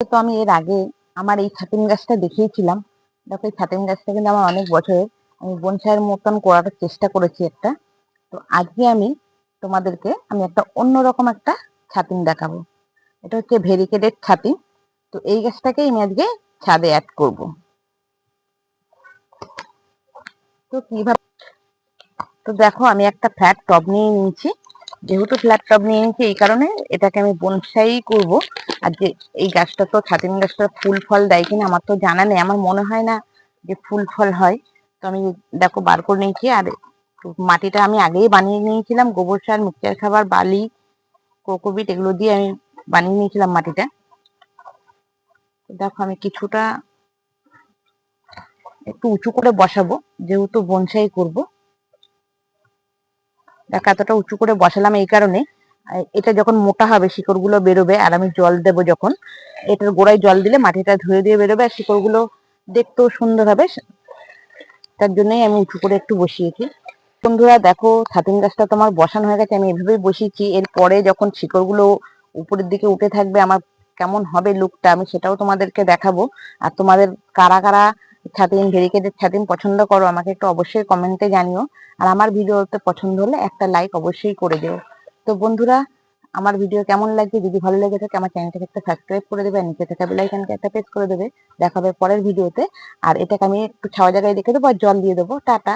তো আমি এর আগে আমার এই ছাতিম গাছটা দেখিয়েছিলাম। দেখো, এই ছাতিম গাছটা কিন্তু আমার অনেক বছরের। আমি বনসাইয়ের মতন করার চেষ্টা করেছি একটা। তো আজকে আমি তোমাদেরকে আমি একটা অন্যরকম একটা ছাতিম দেখাবো। এটা হচ্ছে ভেরিকেটেড ছাতিম তো এই গাছটাকেই আমি আজকে ছাদে অ্যাড করব। তো কীভাবে তো দেখো, আমি একটা ফ্ল্যাট টব নিয়ে নিয়েছি। যেহেতু ফ্ল্যাট টব নিয়ে নিয়েছি, এই কারণে এটাকে আমি বনসাই করব। আর যে এই গাছটা তো ছাতিম গাছটা ফুল ফল দেয় কিনা আমার তো জানা নেই। আমার মনে হয় না যে ফুল ফল হয়। তো আমি দেখো বার করে নিয়েছি আর মাটিটা আমি আগেই বানিয়ে নিয়েছিলাম। গোবর সার, মিক্সচার খাবার, বালি, কোকোবিট এগুলো দিয়ে আমি বানিয়ে নিয়েছিলাম মাটিটা। দেখো আমি কিছুটা একটু উঁচু করে বসাবো, যেহেতু বনসাই করব। দেখো, এতটা উঁচু করে বসালাম এই কারণে। এটা যখন মোটা হবে, শিকড়গুলো বেরোবে, আর আমি জল দেব যখন, এটার গোড়ায় জল দিলে মাটিটা ধুয়ে দিয়ে বেরোবে, আর শিকড়গুলো দেখতেও সুন্দর হবে। তার জন্যই আমি উঁচু করে একটু বসিয়েছি। বন্ধুরা, দেখো ছাতিম গাছটা তোমার বসানো হয়ে গেছে, আমি এভাবেই বসিয়েছি। এরপরে যখন শিকড়গুলো উপরের দিকে উঠে থাকবে, আমার কেমন হবে লুকটা আমি সেটাও তোমাদেরকে দেখাবো। আর তোমাদের কারা কারা ছাতিম ভেরিকেটেড ছাতিম পছন্দ করো, আমাকে একটু অবশ্যই কমেন্টে জানিও। আর আমার ভিডিওতে পছন্দ হলে একটা লাইক অবশ্যই করে দিও। তো বন্ধুরা, আমার ভিডিও কেমন লাগছে? যদি ভালো লেগে থাকে, আমার চ্যানেলটাকে একটা সাবস্ক্রাইব করে দেবে, আর নিচে থাকা বেলাইকানকে একটা প্রেস করে দেবে। দেখাবে পরের ভিডিওতে আর এটাকে আমি একটু ছাওয়া জায়গায় রেখে দেবো, আর জল দিয়ে দেবো। টাটা।